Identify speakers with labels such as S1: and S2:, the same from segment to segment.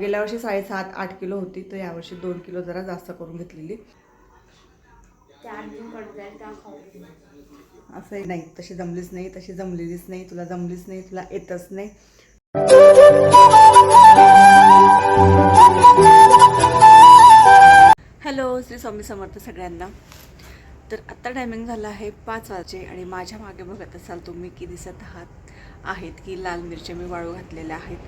S1: गेल्या वर्षी साडेसात आठ किलो होती तर यावर्षी दोन किलो जरा जास्त करून घेतलेली. असं नाही तशी जमलीच नाही तशी जमलेलीच नाही तुला जमलीच नाही तुला येतच नाही. हॅलो श्री स्वामी समर्थ सगळ्यांना. तर आत्ता टायमिंग झाला आहे पाच वाजे आणि माझ्या मागे बघत असाल तुम्ही की दिसत आहात आहेत की लाल मिरच्या मी वाळू घातलेल्या आहेत.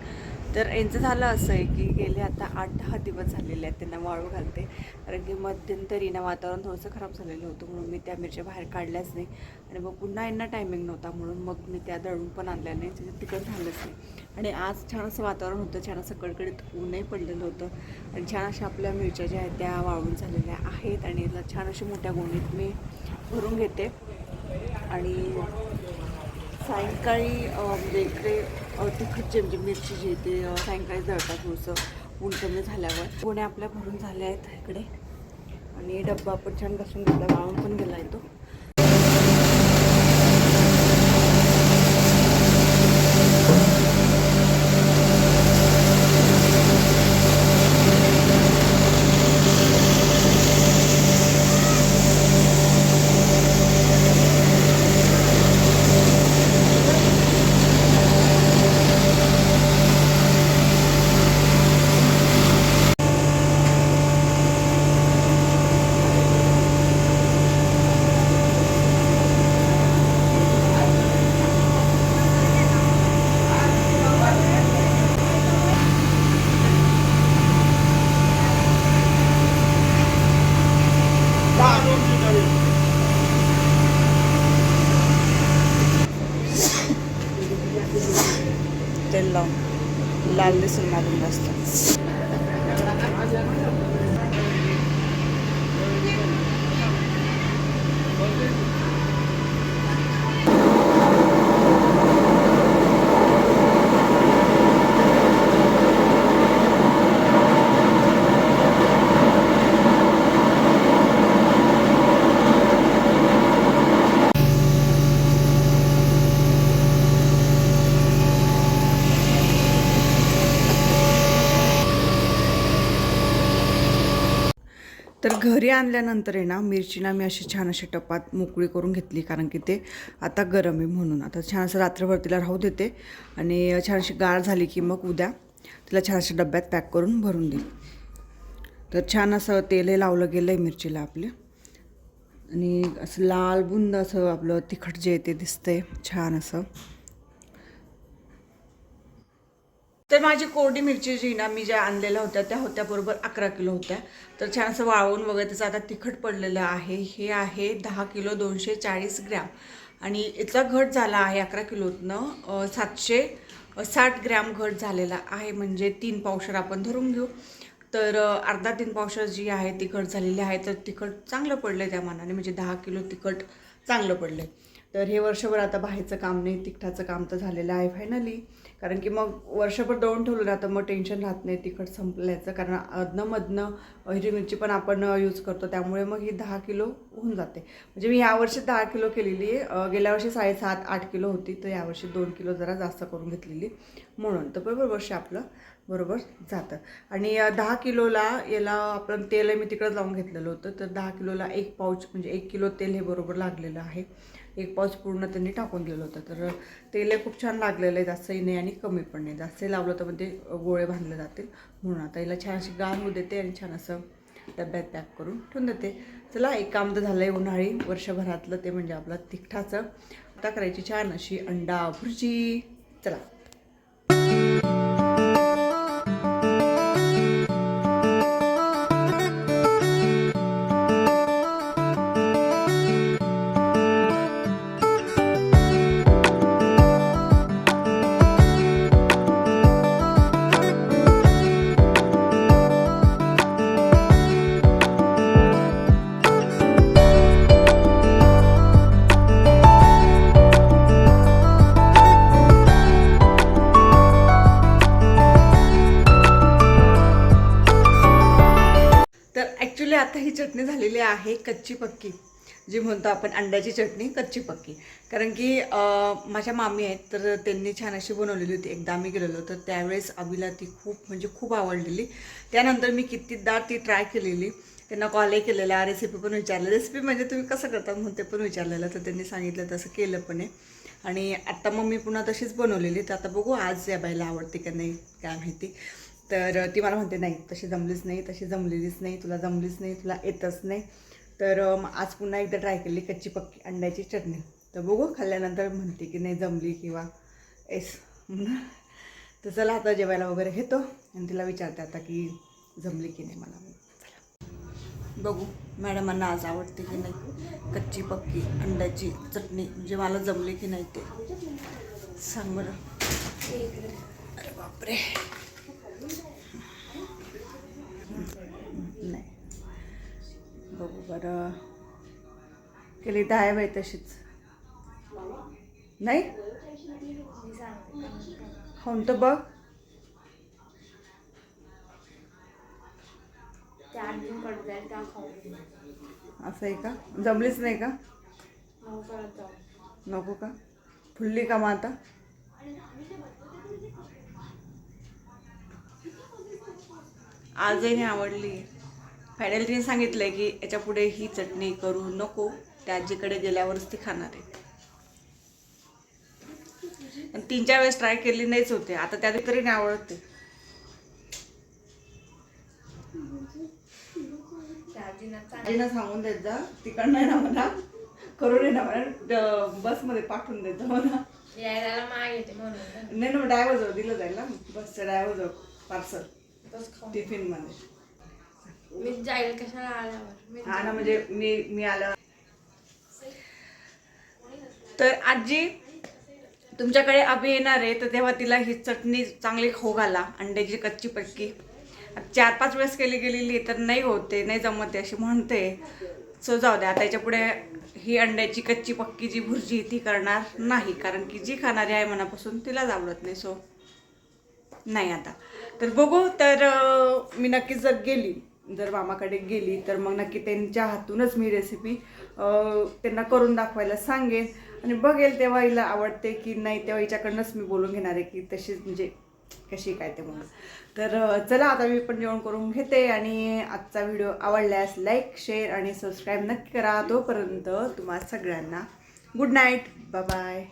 S1: तर यांचं झालं असं आहे की गेले आता आठ दहा दिवस झालेले आहेत त्यांना वाळू घालते. कारण की मध्यंतरी ना वातावरण थोडंसं खराब झालेलं होतं म्हणून मी त्या मिरच्या बाहेर काढल्याच नाही. आणि मग पुन्हा यांना टायमिंग नव्हता म्हणून मग मी त्या दळून पण आणल्या नाही तिकडं झालंच नाही. आणि आज छान असं वातावरण होतं छान असं कडकडीत ऊनही पडलेलं होतं. आणि छान अशा आपल्या मिरच्या ज्या आहेत त्या वाळून झालेल्या आहेत आणि छान अशा मोठ्या गोणीत मी भरून घेते. आणि सायंकाळी म्हणजे इकडे तिखट तिखटची म्हणजे मिरची जी आहे ते सायंकाळी जळतात थोडंसं. ऊन कमी झाल्यावर. गोण्या आपल्या भरून झाल्या आहेत इकडे. आणि डब्बा पण छान घासून घेतला. वाळून पण गेला आहे तो तेल लावून लाल दिसून मारून जास्त तर घरी आणल्यानंतर आहे ना मिरचीना मी अशी छान अशी टपात मोकळी करून घेतली कारण की ते आता गरम आहे म्हणून. आता छान असं रात्रभर तिला राहू देते आणि छान अशी गाळ झाली की मग उद्या तिला छान अशा डब्यात पॅक करून भरून देईल. तर छान असं तेलही लावलं गेलं आहे मिरचीला आपल्या आणि असं लाल बुंद असं आपलं तिखट जे आहे ते दिसतंय छान असं तर माझी कोरडी मिरची जी ना मी ज्या आणलेल्या होत्या त्या होत्या बरोबर अकरा किलो होत्या. तर छान असं वाळवून वगैरे त्याचं आता तिखट पडलेलं आहे. हे आहे दहा किलो दोनशे चाळीस ग्रॅम. आणि इथला घट झाला आहे अकरा किलोतनं सातशे साठ ग्रॅम घट झालेला आहे. म्हणजे तीन पावशर आपण धरून घेऊ. तर अर्धा तीन पावशर जी आहे तिखट झालेली आहे. तर तिखट चांगलं पडलं आहे त्या मानाने. म्हणजे दहा किलो तिखट चांगलं पडलं आहे तर हे वर्षभर आता बाहेरचं काम नाही तिखटाचं काम तर झालेलं आहे फायनली कारण की मग वर्षभर दळून ठेवलं ना तर मग टेन्शन राहत नाही तिखट संपल्याचं. कारण अधनंमधनं हिरवी मिरची पण आपण यूज करतो. त्यामुळे मग ही दहा किलो होऊन जाते. म्हणजे मी यावर्षी दहा किलो केलेली आहे. गेल्या वर्षी साडेसात आठ किलो होती. तर यावर्षी दोन किलो जरा जास्त करून घेतलेली. म्हणून तर बरोबर वर्ष आपलं बरोबर? जातं. आणि दहा किलोला याला आपण तेल मी तिकडंच लावून घेतलेलं होतं. तर दहा किलोला एक पाऊच म्हणजे एक किलो तेल हे बरोबर लागलेलं आहे. एक पाऊच पूर्ण त्यांनी टाकून दिलं होतं. तर तेल हे खूप छान लागलेलं आहे. जास्तही नाही आणि कमी पण नाही. जास्तही लावलं तर मग ते गोळे बांधले जातील. म्हणून आता याला छान अशी गाळ होऊ देते आणि छान असं डब्यात पॅक करून ठेवून देते. चला एक काम तर झालं आहे उन्हाळी. वर्षभरातलं ते म्हणजे आपलं तिखटाचं आता करायची छान अशी अंडा भुर्जी. चला. तर ॲक्च्युली आता ही चटणी झालेली आहे कच्ची पक्की. जी म्हणतो आपण अंड्याची चटणी कच्ची पक्की. कारण की माझ्या मामी आहेत तर त्यांनी छान अशी बनवलेली होती. एकदा आम्ही गेलेलो तर त्यावेळेस अभिला ती खूप म्हणजे खूप आवडलेली. त्यानंतर मी कितीदा ती ट्राय केलेली. त्यांना कॉलही केलेला रेसिपी पण विचारलं. रेसिपी म्हणजे तुम्ही कसं करता म्हणून ते पण विचारलेलं तर त्यांनी सांगितलं तसं केलं पण. आहे आणि आत्ता मग मी पुन्हा तशीच बनवलेली. तर आता बघू आज या बाईला आवडते का नाही काय माहिती. तर ती मला म्हणते नाही तशी जमलीच नाही तशी जमलेलीच नाही तुला जमलीच नाही तुला येतच नाही. तर मग आज पुन्हा एकदा ट्राय केली कच्ची पक्की अंड्याची चटणी. तर बघू खाल्ल्यानंतर म्हणते की नाही जमली किंवा एस म्हणून तर चला आता जेवायला वगैरे घेतो आणि तिला विचारते आता की जमली की नाही मला. बघू मॅडमांना आज आवडते की नाही कच्ची पक्की अंड्याची चटणी म्हणजे मला जमली की नाही ते. सांग बरं. अरे बापरे. बरं. केली तर आहे बाई तशीच. नाही? खाऊन तर बघ. असं आहे का? जमलीच नाही का? नको का? फुलली का मग आता? आजही आवडली. फायनल तिने सांगितलंय की याच्यापुढे ही चटणी करू नको. त्या आजीकडे गेल्यावरच ती खाणार आहे. आणि तीन चार वेळेस ट्राय केली नाहीच होते. आता त्या तरी नाही आवडते.
S2: आजीनं
S1: सांगून देत जा. तिकडनं आहे ना मला करून आहे ना मला बसमध्ये पाठवून देत जा मला
S2: यायला माग येते म्हणून.
S1: नाही ना ड्रायव्हर जवळ दिलं जाईल ना. बसच्या ड्रायव्हर जवळ पार्सल
S2: तोच खाऊ
S1: टिफिनमध्ये
S2: मी जाईल कशाला आल्यावर? मी
S1: हा ना म्हणजे मी मी आलं तर आजी तुमच्याकडे अभि येणार आहे तर तेव्हा तिला ही चटणी चांगली खाऊ घाला अंड्याची कच्ची पक्की. चार पाच वेळेस केली गेलेली तर नाही होते नाही जमते अशी म्हणते. सो जाऊ द्या आता पुढे ही अंड्याची कच्ची पक्की जी भुर्जी ती करणार नाही कारण की जी खाणारी आहे मनापासून तिलाच आवडत नाही सो. नाही आता. तर बघू तर मी नक्कीच जर गेली जर मामाकडे गेली तर मग नक्की त्यांच्या हातूनच मी रेसिपी त्यांना करून दाखवायला सांगेन. आणि बघेल तेव्हा हिला आवडते की नाही तेव्हा हिच्याकडनंच मी बोलून घेणार आहे की तशीच म्हणजे कशी काय ते म्हणून. तर चला आता मी पण जेवण करून घेते आणि आजचा व्हिडिओ आवडल्यास लाईक शेअर आणि सबस्क्राईब नक्की करा. तोपर्यंत तुम्हा सगळ्यांना गुड नाईट बाय